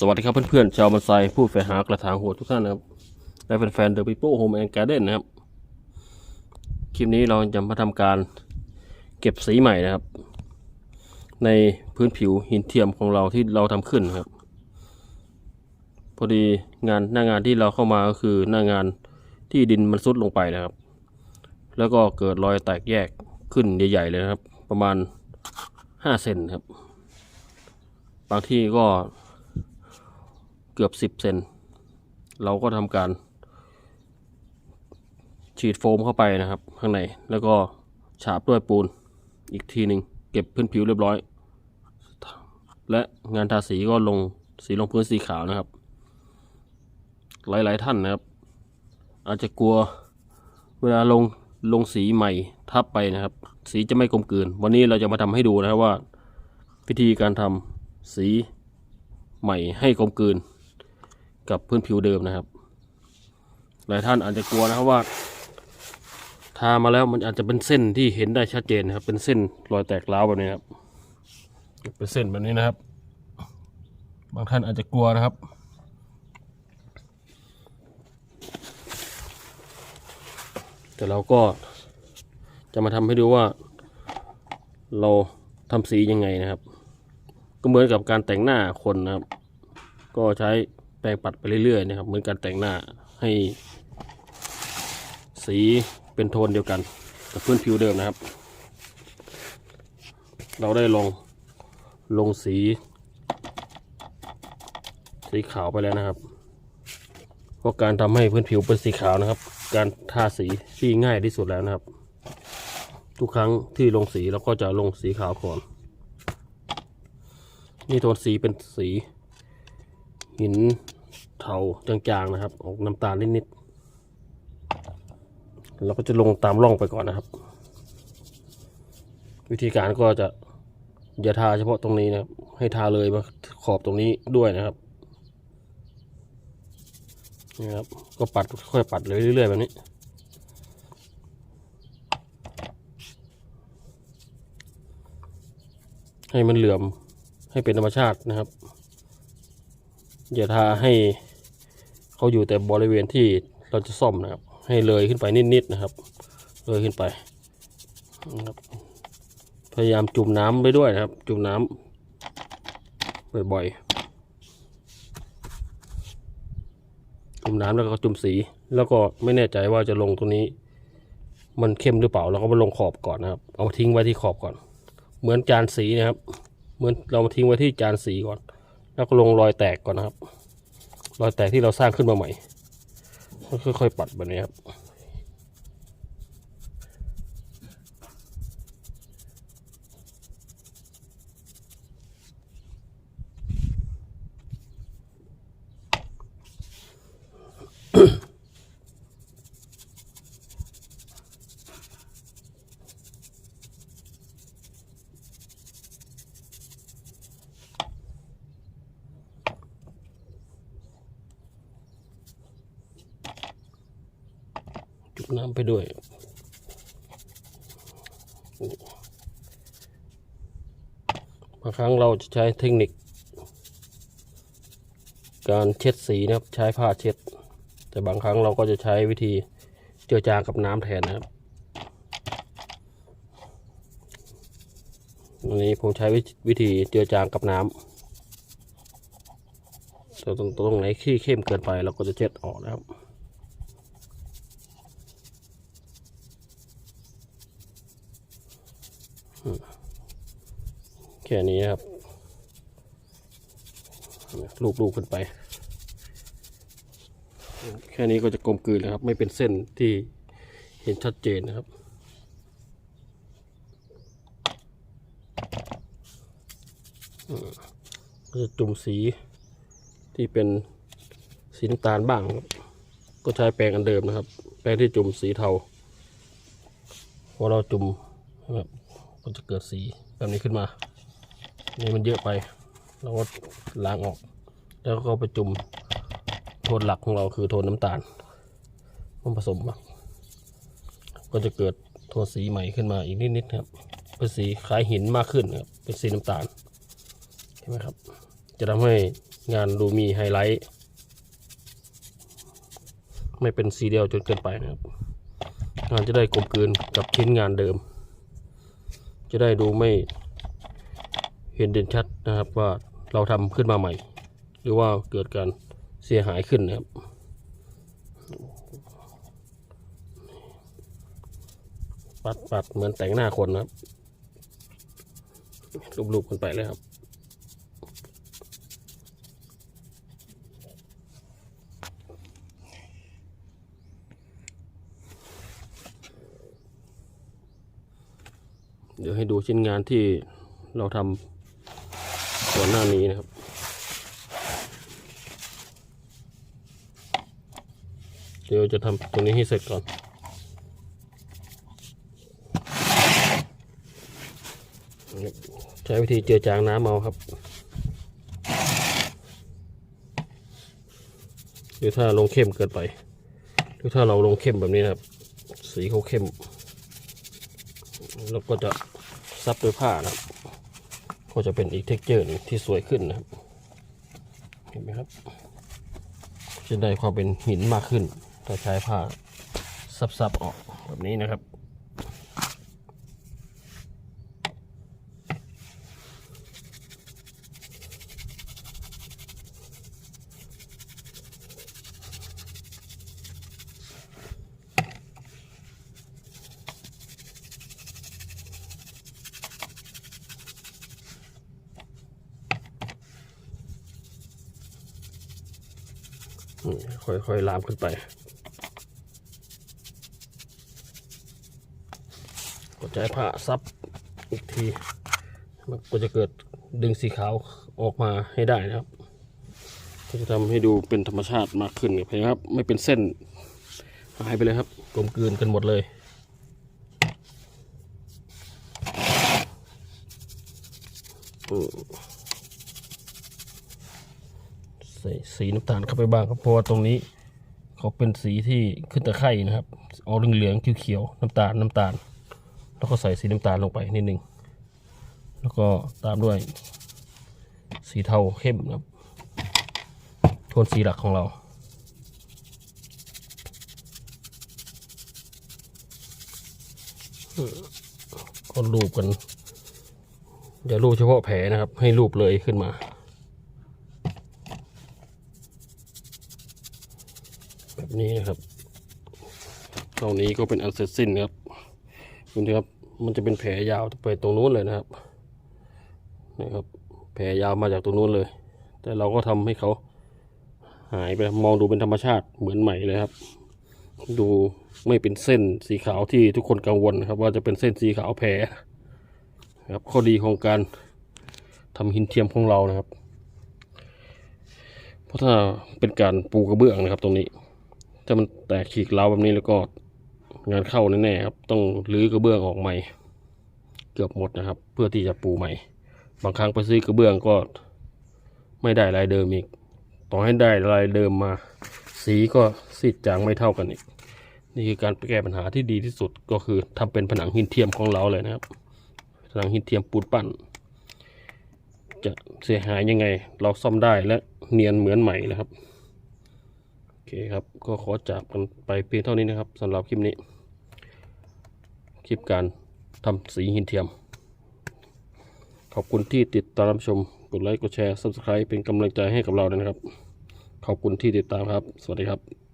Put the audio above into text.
สวัสดีครับเพื่อนๆ ชาวมันไซผู้ใฝ่หากระถางโหดทุกท่านนะครับ และแฟนๆเดอะปิโป้โฮมแอนด์การ์เด้นนะครับ คลิปนี้เราจะมาทำการเก็บสีใหม่นะครับ ในพื้นผิวหินเทียมของเราที่เราทำขึ้นครับ พอดีงานหน้างานที่เราเข้ามาก็คือหน้างานที่ดินมันซุดลงไปนะครับ แล้วก็เกิดรอยแตกแยกขึ้นใหญ่ๆเลยนะครับ ประมาณห้าเซนครับ บางที่ก็ เกือบสิบเซน เราก็ทำการ ฉีดโฟมเข้าไปนะครับ ข้างใน แล้วก็ฉาบด้วยปูนอีกทีหนึ่งเก็บพื้นผิวเรียบร้อย และงานทาสีก็ลงสีลงพื้นสีขาวนะครับ หลายๆท่านนะครับ อาจจะกลัวเวลาลงลงสีใหม่ทับไปนะครับ สีจะไม่กลมกลืน วันนี้เราจะมาทำให้ดูนะครับว่า วิธีการทำสีใหม่ให้กลมกลืน กับพื้นผิวเดิมนะครับ หลายท่านอาจจะกลัวนะครับว่า ทามาแล้วมันอาจจะเป็นเส้นที่เห็นได้ชัดเจนนะครับ เป็นเส้นรอยแตกร้าวแบบนี้ครับ เป็นเส้นแบบนี้นะครับ บางท่านอาจจะกลัวนะครับแต่เราก็จะมาทำให้ดูว่า เราทำสียังไงนะครับ ก็เหมือนกับการแต่งหน้าคนนะครับ ก็ใช้ แปรงปัดไปเรื่อยๆนะครับ เหมือนการแต่งหน้าให้สีเป็นโทนเดียวกัน กับพื้นผิวเดิมนะครับ เราได้ลงลงสี สีขาวไปแล้วนะครับ เพราะการทำให้พื้นผิวเป็นสีขาวนะครับ การทาสีที่ง่ายที่สุดแล้วนะครับ ทุกครั้งที่ลงสีเราก็จะลงสีขาวก่อนนี่โทนสีเป็นสีหิน เทาจางๆนะครับ ออกน้ำตาลนิดๆเราก็จะลงตามร่องไปก่อนนะครับ วิธีการก็จะอย่าทาเฉพาะตรงนี้นะครับ ให้ทาเลยมาขอบตรงนี้ด้วยนะครับนี่ครับก็ปัดค่อยปัดเลยเรื่อยๆแบบนี้ให้มันเหลื่อมให้เป็นธรรมชาตินะครับ อย่าทาให้เขาอยู่แต่บริเวณที่เราจะซ่อมนะครับ ให้เลยขึ้นไปนิดๆนะครับ เลยขึ้นไปนะครับพยายามจุ่มน้ำไปด้วยนะครับ จุ่มน้ำบ่อยๆจุ่มน้ำแล้วก็จุ่มสี แล้วก็ไม่แน่ใจว่าจะลงตรงนี้ มันเข้มหรือเปล่าเราก็มาลงขอบก่อนนะครับ เอาทิ้งไว้ที่ขอบก่อน เหมือนจานสีนะครับ เหมือนเรามาทิ้งไว้ที่จานสีก่อน แล้วก็ลงรอยแตกก่อนนะครับ รอยแตกที่เราสร้างขึ้นมาใหม่ก็ค่อยๆปัดแบบนี้ครับ น้ำไปด้วยบางครั้งเราจะใช้เทคนิค การเช็ดสีนะครับใช้ผ้าเช็ด แต่บางครั้งเราก็จะใช้วิธีเจือจางกับน้ำแทนนะครับอันนี้ผมใช้วิธีเจือจางกับน้ำแต่ตรงตรงไหนที่เข้มเกินไปเราก็จะเช็ดออกนะครับ แค่นี้ครับ ลูบๆขึ้นไป แค่นี้ก็จะกลมกลืนแล้วครับ ไม่เป็นเส้นที่เห็นชัดเจนนะครับก็จะจุ่มสีที่เป็นสีน้ำตาลบ้าง ก็ใช้แปรงอันเดิมนะครับ แปรงที่จุ่มสีเทาพอเราจุ่มนะค รับก็จะเกิดสีแบบนี้ขึ้นมา นี่มันเยอะไป เราก็ล้างออก แล้วก็ไปจุ่มโทนหลักของเราคือโทนน้ำตาลมันผสมมาก็จะเกิดโทนสีใหม่ขึ้นมาอีกนิดๆครับ เป็นสีคล้ายหินมากขึ้นครับ เป็นสีน้ำตาลเห็นไหมครับ จะทำให้งานดูมีไฮไลท์ ไม่เป็นสีเดียวจนเกินไปนะครับงานจะได้กลมกลืนกับชิ้นงานเดิม จะได้ดูไม่เห็นเด่นชัดนะครับว่าเราทำขึ้นมาใหม่ หรือว่าเกิดการเสียหายขึ้นนะครับ ปัดปัดเหมือนแต่งหน้าคนนะครับ ลูบๆกันไปเลยครับ เดี๋ยวให้ดูชิ้นงานที่เราทำก่อนหน้านี้นะครับ เดี๋ยวจะทำตรงนี้ให้เสร็จก่อนใช้วิธีเจือจางน้ำเอาครับ หรือถ้าลงเข้มเกินไป หรือถ้าเราลงเข้มแบบนี้นะครับ สีเขาเข้ม แล้วก็จะซับด้วยผ้านะครับ ก็จะเป็นอีกเท็กเจอร์หนึงที่สวยขึ้นนะครับ เห็นไหมครับ จะได้ความเป็นหินมากขึ้นถ้าใช้ผ้าซับๆออกแบบนี้นะครับ ค่อยๆลามขึ้นไปก็จะให้ผ้าซับอีกที มันก็จะเกิดดึงสีขาวออกมาให้ได้นะครับก็จะทำให้ดูเป็นธรรมชาติมากขึ้นกับเห็นไหมครับ ไม่เป็นเส้นหายไปเลยครับกลมกลืนกันหมดเลยอืม ใส่สีน้ำตาลเข้าไปบ้างครับเพราะว่าตรงนี้เขาเป็นสีที่ขึ้นตะไคร่นะครับออกเหลืองๆเขียวๆน้ำตาลน้ำตาล แล้วก็ใส่สีน้ำตาลลงไปนิดนึงแล้วก็ตามด้วยสีเทาเข้มนะครับโทนสีหลักของเรา ก็รูปกันอย่ารูปเฉพาะแผลนะครับ ให้รูปเลยขึ้นมา แบบ นี้นะครับตรงนี้ก็เป็นอันเสร็จสิ้นนะครับดูนะครับ มันจะเป็นแผลยาวไปตรงนู้นเลยนะครับนะครับ แผลยาวมาจากตรงนู้นเลย แต่เราก็ทำให้เขาหายไปมองดูเป็นธรรมชาติเหมือนใหม่เลยครับ ดูไม่เป็นเส้นสีขาวที่ทุกคนกังวลครับ ว่าจะเป็นเส้นสีขาวแผลครับข้อดีของการทำหินเทียมของเรานะครับ เพราะถ้าเป็นการปูกระเบื้องนะครับตรงนี้ ถ้ามันแตกฉีกเล้าแบบนี้แล้วก็งานเข้าแน่ๆครับ ต้องรื้อกระเบื้องออกใหม่ เกือบหมดนะครับ เพื่อที่จะปูใหม่ บางครั้งไปซื้อกระเบื้องก็ ไม่ได้ลายเดิมอีก ต่อให้ได้ลายเดิมมา สีก็สีจางไม่เท่ากันอีก นี่คือการแก้ปัญหาที่ดีที่สุดก็คือทำเป็นผนังหินเทียมของเราเลยนะครับ ผนังหินเทียมปูนปั้น จะเสียหายยังไง เราซ่อมได้และเนียนเหมือนใหม่นะครับ เคครับ ก็ขอจากกันไปเพียงเท่านี้นะครับสำหรับคลิปนี้ คลิปการทำสีหินเทียม ขอบคุณที่ติดตามชม กดไลค์ กดแชร์ Subscribe เป็นกำลังใจให้กับเราด้วยนะครับ ขอบคุณที่ติดตามครับ สวัสดีครับ